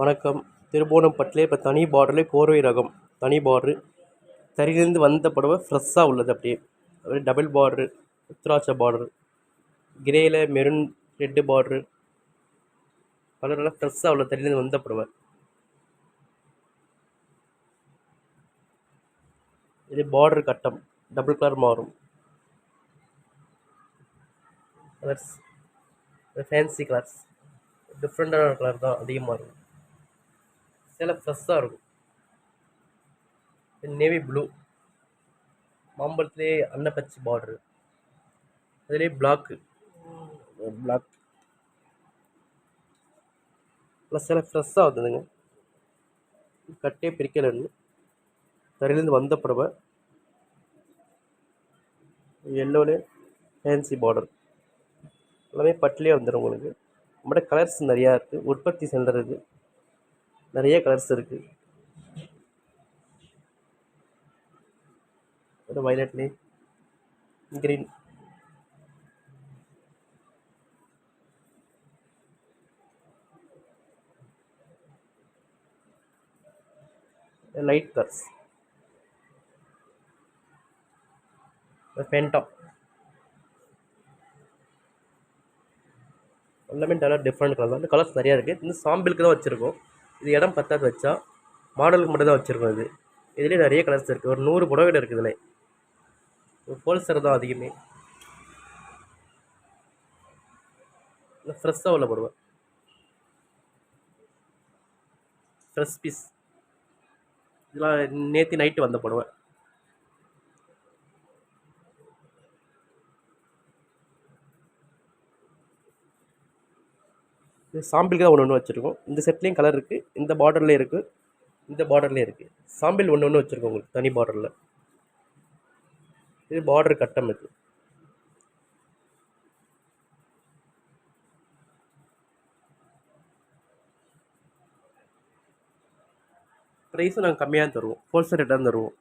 வணக்கம். திருபோணம்பட்டில் இப்போ தனி பார்டரில் கோர்வை ரகம் தனி பார்ட்ரு தறியிலேருந்து வந்த புடவை ஃப்ரெஷ்ஷாக உள்ளது அப்படியே. அப்படியே டபுள் பார்ட்ரு உத்ராட்ச பார்டரு கிரேயில் மெரூன் ரெட்டு பார்ட்ரு கலரெல்லாம் ஃப்ரெஷ்ஷாக உள்ள தறியிலேருந்து வந்த புடவை. இது பார்டர் கட்டம் டபுள் கலர் மாறும். கலர்ஸ் ஃபேன்சி கலர்ஸ் டிஃப்ரெண்ட்டான கலர் தான் அதிகமாக இருக்கும். சேலை ஃப்ரெஷ்ஷாக இருக்கும். நேவி ப்ளூ மாம்பழத்துலேயே அன்னப்பச்சி பார்ட்ரு அதுலேயே பிளாக்கு பிளாக் நல்லா சேலை ஃப்ரெஷ்ஷாக வந்ததுங்க. கட்டே பிரிக்கலைன்னு தறியிலேருந்து வந்த புடவை எல்லோலே ஃபேன்சி பார்டர் எல்லாமே பட்டுலேயே வந்துடும் உங்களுக்கு. நம்மகிட்ட கலர்ஸ் நிறையா இருக்குது உற்பத்தி சென்டர் இது நிறைய கலர்ஸ் இருக்குது ஒரு வயலட்லேயே க்ரீன் லைட் கலர்ஸ் ஃபேண்டா எல்லாமே நல்லா டிஃப்ரெண்ட் கலர் தான் கலர்ஸ் நிறையா இருக்குது இந்த சாம்பிளுக்கு தான் வச்சுருக்கோம். இது இடம் பத்தாது வச்சா மாடலுக்கு மட்டும் தான் வச்சுருக்கோம் இது. இதுலேயே நிறைய கலர்ஸ் இருக்குது ஒரு நூறு புடவைகள் இருக்குது இதில் ஹோல்சேல் தான் அதிகமே. இல்லை ஃப்ரெஷ்ஷாக உள்ள புடவை ஃப்ரெஷ் பீஸ் இதெல்லாம் நேற்று நைட்டு வந்த புடவை. இது சாம்பிளுக்கு தான் ஒன்று ஒன்று வச்சுருக்கோம். இந்த செட்லேயும் கலர் இருக்குது இந்த பார்டர்லேயும் இருக்குது இந்த பார்டர்லேயும் இருக்குது சாம்பிள் ஒன்று ஒன்று வச்சுருக்கோம் உங்களுக்கு தனி பார்டரில் இது பார்டர் கட்டம் இது. ப்ரைஸும் நாங்கள் கம்மியாக தருவோம். ஹோல்சேல் ரேட்டாக தருவோம்.